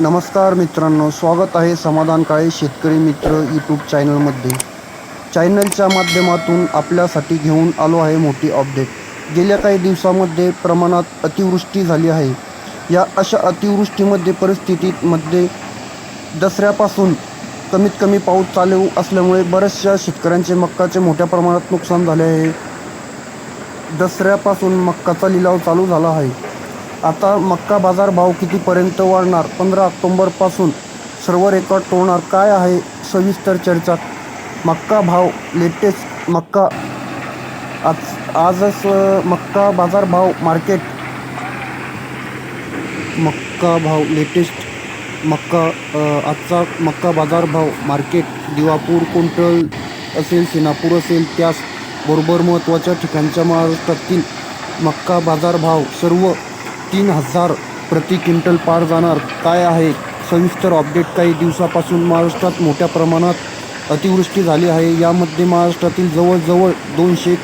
नमस्कार मित्रांनो स्वागत आहे समाधान काळे शेतकरी मित्र यूट्यूब चॅनलमध्ये चॅनलच्या माध्यमातून आपल्यासाठी घेऊन आलो आहे मोठी अपडेट गेल्या काही दिवसामध्ये प्रमाणात अतिवृष्टी झाली आहे. या अशा अतिवृष्टीमध्ये परिस्थितीमध्ये दसऱ्यापासून कमीत कमी पाऊस चालू असल्यामुळे बऱ्याचशा शेतकऱ्यांचे मक्काचे मोठ्या प्रमाणात नुकसान झाले आहे. दसऱ्यापासून मक्काचा लिलाव चालू झाला आहे. आता मक्का बाजार भाव कितीपर्यंत वाढणार? पंधरा ऑक्टोंबरपासून सर्व रेकॉर्ड तोडणार काय आहे? सविस्तर चर्चा मक्का भाव लेटेस्ट मक्का आज आजच मक्का बाजार भाव मार्केट. मक्का भाव लेटेस्ट मक्का आजचा मक्का बाजार भाव मार्केट. दिवापूर कुंटल असेल सिनापूर असेल त्यास बरोबर महत्त्वाच्या ठिकाणच्या महाराष्ट्रातील मक्का बाजार भाव सर्व तीन हजार प्रति क्विंटल पार जाणार. काय आहे? सविस्तर अपडेट काही दिवसापासून महाराष्ट्रात मोठ्या प्रमाणात अतिवृष्टी झाली आहे. यामध्ये महाराष्ट्रातील जवळजवळ दोनशे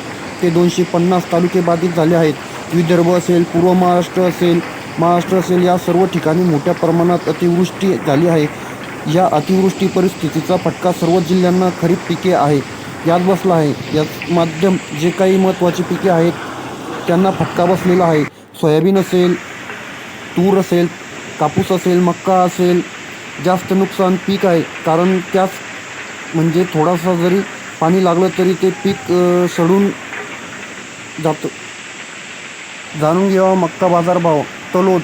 ते दोनशे पन्नास तालुके बाधित झाले आहेत. विदर्भ असेल पूर्व महाराष्ट्र असेल महाराष्ट्र असेल या सर्व ठिकाणी मोठ्या प्रमाणात अतिवृष्टी झाली आहे. या अतिवृष्टी परिस्थितीचा फटका सर्व जिल्ह्यांना खरीप पिके आहे. यात बसला आहे. यात माध्यम जे काही महत्त्वाची पिके आहेत त्यांना फटका बसलेला आहे. सोयाबीन असेल तूर असेल कापूस असेल मक्का असेल जास्त नुकसान पीक आहे. कारण त्यास म्हणजे थोडासा जरी पाणी लागलं तरी ते पीक सडून जातं. जाणून घ्यावा मक्का बाजारभाव. तलोद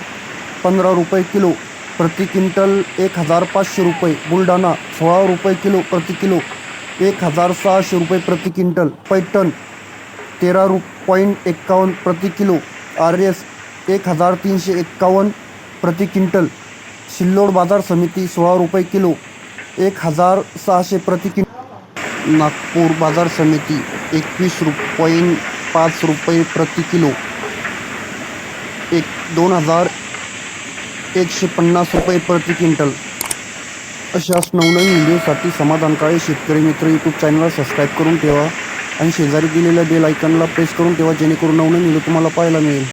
पंधरा रुपये किलो. प्रति क्विंटल एक हजार पाचशे रुपये. बुलढाणा सोळा रुपये किलो प्रति किलो. एक हजार सहाशे रुपये प्रति क्विंटल. पैठण तेरा रु पॉईंट एक्कावन्न प्रति किलो. आर एस एक हजार तीनशे एक्कावन्न प्रति क्विंटल. सिल्लोड बाजार समिती सोळा रुपये किलो. एक हजार सहाशे प्रति क्विं नागपूर बाजार समिती एकवीस रुपये पाच रुपये प्रति किलो. एक दोन हजार एकशे पन्नास रुपये प्रति क्विंटल. अशाच नवनवीन व्हिडिओसाठी समाधानकाळे शेतकरी मित्र यूट्यूब चॅनलला सबस्क्राईब करून ठेवा आणि शेजारी दिलेल्या बेल आयकनला प्रेस करून ठेवा जेणेकरून नवनवीन व्हिडिओ तुम्हाला पाहायला मिळेल.